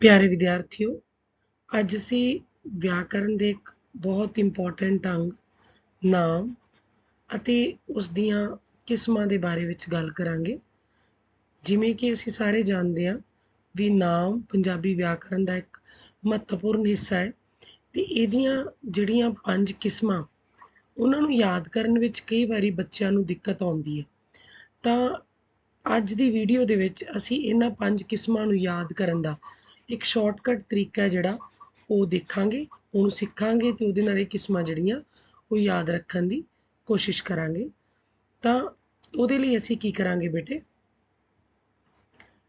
ਪਿਆਰੇ ਵਿਦਿਆਰਥੀਓ, ਅੱਜ ਅਸੀਂ ਵਿਆਕਰਨ ਦੇ ਇੱਕ ਬਹੁਤ ਇੰਪੋਰਟੈਂਟ ਅੰਗ, ਨਾਮ ਅਤੇ ਉਸ ਦੀਆਂ ਕਿਸਮਾਂ ਦੇ ਬਾਰੇ ਵਿੱਚ ਗੱਲ ਕਰਾਂਗੇ। ਜਿਵੇਂ ਕਿ ਅਸੀਂ ਸਾਰੇ ਜਾਣਦੇ ਹਾਂ ਵੀ ਨਾਮ ਪੰਜਾਬੀ ਵਿਆਕਰਨ ਦਾ ਇੱਕ ਮਹੱਤਵਪੂਰਨ ਹਿੱਸਾ ਹੈ ਤੇ ਇਹਦੀਆਂ ਜਿਹੜੀਆਂ ਪੰਜ ਕਿਸਮਾਂ, ਉਹਨਾਂ ਨੂੰ ਯਾਦ ਕਰਨ ਵਿੱਚ ਕਈ ਵਾਰੀ ਬੱਚਿਆਂ ਨੂੰ ਦਿੱਕਤ ਆਉਂਦੀ ਹੈ। ਤਾਂ ਅੱਜ ਦੀ ਵੀਡੀਓ ਦੇ ਵਿੱਚ ਅਸੀਂ ਇਹਨਾਂ ਪੰਜ ਕਿਸਮਾਂ ਨੂੰ ਯਾਦ ਕਰਨ ਦਾ ਇੱਕ ਸ਼ਾਰਟਕਟ ਤਰੀਕਾ ਜਿਹੜਾ, ਉਹ ਦੇਖਾਂਗੇ, ਉਹਨੂੰ ਸਿੱਖਾਂਗੇ ਤੇ ਉਹਦੇ ਨਾਲ ਇਹ ਕਿਸਮਾਂ ਜਿਹੜੀਆਂ, ਉਹ ਯਾਦ ਰੱਖਣ ਦੀ ਕੋਸ਼ਿਸ਼ ਕਰਾਂਗੇ। ਤਾਂ ਉਹਦੇ ਲਈ ਅਸੀਂ ਕੀ ਕਰਾਂਗੇ ਬੇਟੇ?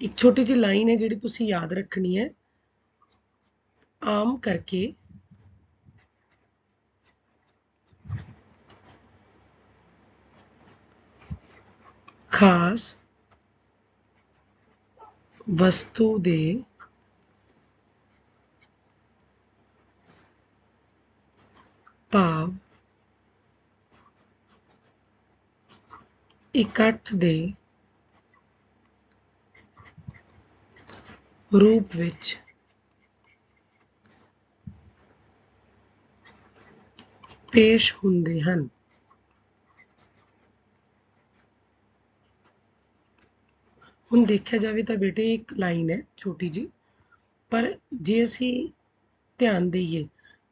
ਇੱਕ ਛੋਟੀ ਜਿਹੀ ਲਾਈਨ ਹੈ ਜਿਹੜੀ ਤੁਸੀਂ ਯਾਦ ਰੱਖਣੀ ਹੈ। ਆਮ ਕਰਕੇ ਖਾਸ ਵਸਤੂ ਦੇ ਭਾਵ ਇਕੱਠ ਦੇ ਰੂਪ ਵਿੱਚ ਪੇਸ਼ ਹੁੰਦੇ ਹਨ। ਹੁਣ ਦੇਖਿਆ ਜਾਵੇ ਤਾਂ ਬੇਟੇ, ਇੱਕ ਲਾਈਨ ਹੈ ਛੋਟੀ ਜੀ ਪਰ ਜੇ ਅਸੀਂ ਧਿਆਨ ਦੇਈਏ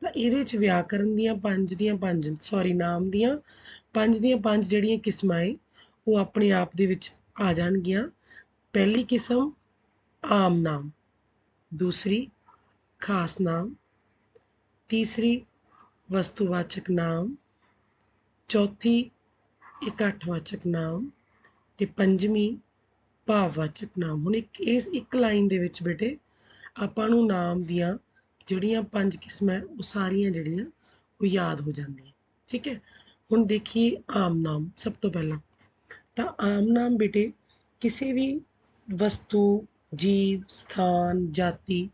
ਤਾਂ ਇਹਦੇ ਚ ਵਿਆਕਰਨ ਦੀਆਂ ਪੰਜ ਦੀਆਂ ਪੰਜ ਸੌਰੀ ਨਾਮ ਦੀਆਂ ਪੰਜ ਦੀਆਂ ਪੰਜ ਜਿਹੜੀਆਂ ਕਿਸਮਾਂ ਹੈ ਉਹ ਆਪਣੇ ਆਪ ਦੇ ਵਿੱਚ ਆ ਜਾਣਗੀਆਂ। ਪਹਿਲੀ ਕਿਸਮ, ਆਮ ਨਾਮ। ਦੂਸਰੀ, ਖਾਸ ਨਾਮ। ਤੀਸਰੀ, ਵਸਤੂਵਾਚਕ ਨਾਮ। ਚੌਥੀ, ਇਕੱਠਵਾਚਕ ਨਾਮ। ਤੇ ਪੰਜਵੀਂ, ਭਾਵਵਾਚਕ ਨਾਮ। ਹੁਣ ਇੱਕ, ਇਸ ਇੱਕ ਲਾਈਨ ਦੇ ਵਿੱਚ ਬੇਟੇ, ਆਪਾਂ ਨੂੰ ਨਾਮ ਦੀਆਂ ਜਿਹੜੀਆਂ ਪੰਜ ਕਿਸਮਾਂ ਉਹ ਸਾਰੀਆਂ ਜਿਹੜੀਆਂ, ਉਹ ਯਾਦ ਹੋ ਜਾਂਦੀਆਂ। ਠੀਕ ਹੈ? ਹੁਣ ਦੇਖੀਏ ਆਮ ਨਾਮ ਸਭ ਤੋਂ ਪਹਿਲਾਂ। ਤਾਂ ਆਮ ਨਾਮ ਬੇਟੇ ਕਿਸੇ ਵੀ ਵਸਤੂ, ਜੀਵ, ਸਥਾਨ, ਜਾਤੀ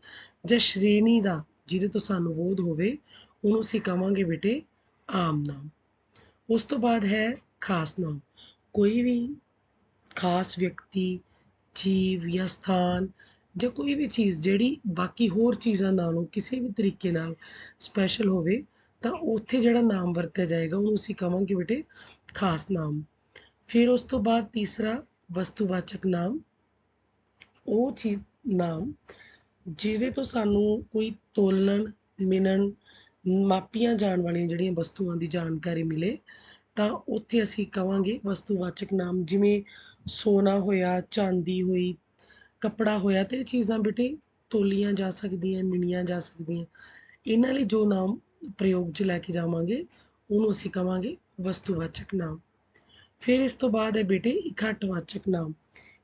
ਜਾਂ ਸ਼੍ਰੇਣੀ ਦਾ ਜਿਹਦੇ ਤੋਂ ਸਾਨੂੰ ਬੋਧ ਹੋਵੇ, ਉਹਨੂੰ ਅਸੀਂ ਕਵਾਂਗੇ ਬੇਟੇ ਆਮ ਨਾਮ। ਉਸ ਤੋਂ ਬਾਅਦ ਹੈ ਖਾਸ ਨਾਮ। ਕੋਈ ਵੀ ਖਾਸ ਵਿਅਕਤੀ, ਜੀਵ ਜਾਂ ਸਥਾਨ ਜਾਂ ਕੋਈ ਵੀ ਚੀਜ਼ ਜਿਹੜੀ ਬਾਕੀ ਹੋਰ ਚੀਜ਼ਾਂ ਨਾਲੋਂ ਕਿਸੇ ਵੀ ਤਰੀਕੇ ਨਾਲ ਸਪੈਸ਼ਲ ਹੋਵੇ, ਤਾਂ ਉੱਥੇ ਜਿਹੜਾ ਨਾਮ ਵਰਤਿਆ ਜਾਏਗਾ, ਉਹਨੂੰ ਅਸੀਂ ਕਵਾਂਗੇ ਬੇਟੇ ਖਾਸ ਨਾਮ। ਫਿਰ ਉਸ ਤੋਂ ਬਾਅਦ ਤੀਸਰਾ ਵਸਤੂਵਾਚਕ ਨਾਮ। ਉਹ ਚੀਜ਼, ਨਾਮ ਜਿਹਦੇ ਤੋਂ ਸਾਨੂੰ ਕੋਈ ਤੋਲਣ, ਮਿਣਨ, ਮਾਪੀਆਂ ਜਾਣ ਵਾਲੀਆਂ ਜਿਹੜੀਆਂ ਵਸਤੂਆਂ ਦੀ ਜਾਣਕਾਰੀ ਮਿਲੇ, ਤਾਂ ਉੱਥੇ ਅਸੀਂ ਕਵਾਂਗੇ ਵਸਤੂਵਾਚਕ ਨਾਮ, ਜਿਵੇਂ ਸੋਨਾ ਹੋਇਆ, ਚਾਂਦੀ ਹੋਈ, ਕੱਪੜਾ ਹੋਇਆ ਤੇ ਇਹ ਚੀਜ਼ਾਂ ਬੇਟੇ ਤੋਲੀਆਂ ਜਾ ਸਕਦੀਆਂ, ਮਿਣੀਆਂ ਜਾ ਸਕਦੀਆਂ। ਇਹਨਾਂ ਲਈ ਜੋ ਨਾਮ ਪ੍ਰਯੋਗ 'ਚ ਲੈ ਕੇ ਜਾਵਾਂਗੇ, ਉਹਨੂੰ ਅਸੀਂ ਕਵਾਂਗੇ ਵਸਤੂਵਾਚਕ ਨਾਮ। ਫਿਰ ਇਸ ਤੋਂ ਬਾਅਦ ਹੈ ਬੇਟੇ ਇਕੱਠਵਾਚਕ ਨਾਮ।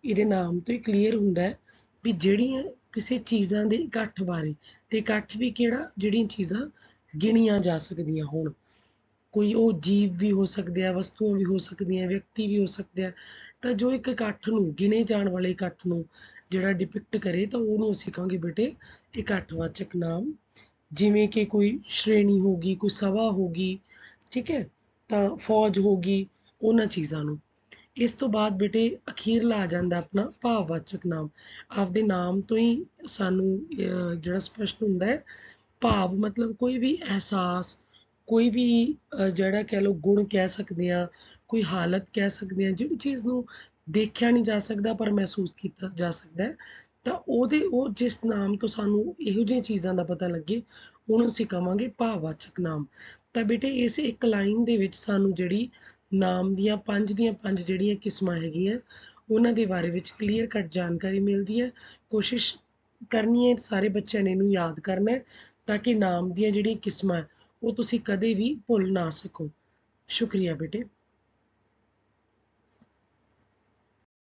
ਇਹਦੇ ਨਾਮ ਤੋਂ ਹੀ ਕਲੀਅਰ ਹੁੰਦਾ ਹੈ ਵੀ ਜਿਹੜੀਆਂ ਕਿਸੇ ਚੀਜ਼ਾਂ ਦੇ ਇਕੱਠ ਬਾਰੇ ਤੇ ਇਕੱਠ ਵੀ ਕਿਹੜਾ, ਜਿਹੜੀਆਂ ਚੀਜ਼ਾਂ ਗਿਣੀਆਂ ਜਾ ਸਕਦੀਆਂ ਹੋਣ। ਕੋਈ ਉਹ ਜੀਵ ਵੀ ਹੋ ਸਕਦੇ ਆ, ਵਸਤੂਆਂ ਵੀ ਹੋ ਸਕਦੀਆਂ, ਵਿਅਕਤੀ ਵੀ ਹੋ ਸਕਦੇ ਆ, ਤਾਂ ਜੋ ਇੱਕ ਇਕੱਠ ਨੂੰ, ਗਿਣੇ ਜਾਣ ਵਾਲੇ ਇਕੱਠ ਨੂੰ ਜਿਹੜਾ ਡਿਪਿਕਟ ਕਰੇ, ਤਾਂ ਉਹਨੂੰ ਅਸੀਂ ਕਹਾਂਗੇ ਬੇਟੇ ਇਕੱਠਵਾਚਕ ਨਾਮ। ਜਿਵੇਂ ਕਿ ਕੋਈ ਸ਼੍ਰੇਣੀ ਹੋਗੀ ਕੋਈ ਸਭਾ ਹੋਗੀ ਠੀਕ ਹੈ, ਤਾਂ ਫੌਜ ਹੋਗੀ ਉਹਨਾਂ ਚੀਜ਼ਾਂ ਨੂੰ। ਇਸ ਤੋਂ ਬਾਅਦ ਬੇਟੇ ਅਖੀਰਲਾ ਆ ਜਾਂਦਾ ਆਪਣਾ ਭਾਵਵਾਚਕ ਨਾਮ। ਆਪਦੇ ਨਾਮ ਤੋਂ ਹੀ ਸਾਨੂੰ ਜਿਹੜਾ ਸਪਸ਼ਟ ਹੁੰਦਾ ਹੈ, ਭਾਵ ਮਤਲਬ ਕੋਈ ਵੀ ਅਹਿਸਾਸ, ਕੋਈ ਵੀ ਜਿਹੜਾ ਕਹਿ ਲਓ ਗੁਣ ਕਹਿ ਸਕਦੇ ਆ ਕੋਈ ਹਾਲਤ ਕਹਿ ਸਕਦੇ ਆ ਜਿਹੜੀ ਚੀਜ਼ ਨੂੰ ਦੇਖਿਆ ਨਹੀਂ ਜਾ ਸਕਦਾ ਪਰ ਮਹਿਸੂਸ ਕੀਤਾ ਜਾ ਸਕਦਾ ਹੈ, ਤਾਂ ਉਹਦੇ, ਉਹ ਜਿਸ ਨਾਮ ਤੋਂ ਸਾਨੂੰ ਇਹੋ ਜਿਹੀਆਂ ਚੀਜ਼ਾਂ ਦਾ ਪਤਾ ਲੱਗੇ, ਉਹਨੂੰ ਅਸੀਂ ਕਵਾਂਗੇ ਭਾਵਵਾਚਕ ਨਾਮ। ਤਾਂ ਬੇਟੇ ਇਸ ਇੱਕ ਲਾਈਨ ਦੇ ਵਿੱਚ ਸਾਨੂੰ ਜਿਹੜੀ ਨਾਮ ਦੀਆਂ ਪੰਜ ਦੀਆਂ ਪੰਜ ਜਿਹੜੀਆਂ ਕਿਸਮਾਂ ਹੈਗੀਆਂ, ਉਹਨਾਂ ਦੇ ਬਾਰੇ ਵਿੱਚ ਕਲੀਅਰ ਕੱਟ ਜਾਣਕਾਰੀ ਮਿਲਦੀ ਹੈ। ਕੋਸ਼ਿਸ਼ ਕਰਨੀ ਹੈ ਸਾਰੇ ਬੱਚਿਆਂ ਨੇ ਇਹਨੂੰ ਯਾਦ ਕਰਨਾ ਹੈ ਤਾਂ ਕਿ ਨਾਮ ਦੀਆਂ ਜਿਹੜੀਆਂ ਕਿਸਮਾਂ ਉਹ ਤੁਸੀਂ ਕਦੇ ਵੀ ਭੁੱਲ ਨਾ ਸਕੋ। ਸ਼ੁਕਰੀਆ ਬੇਟੇ।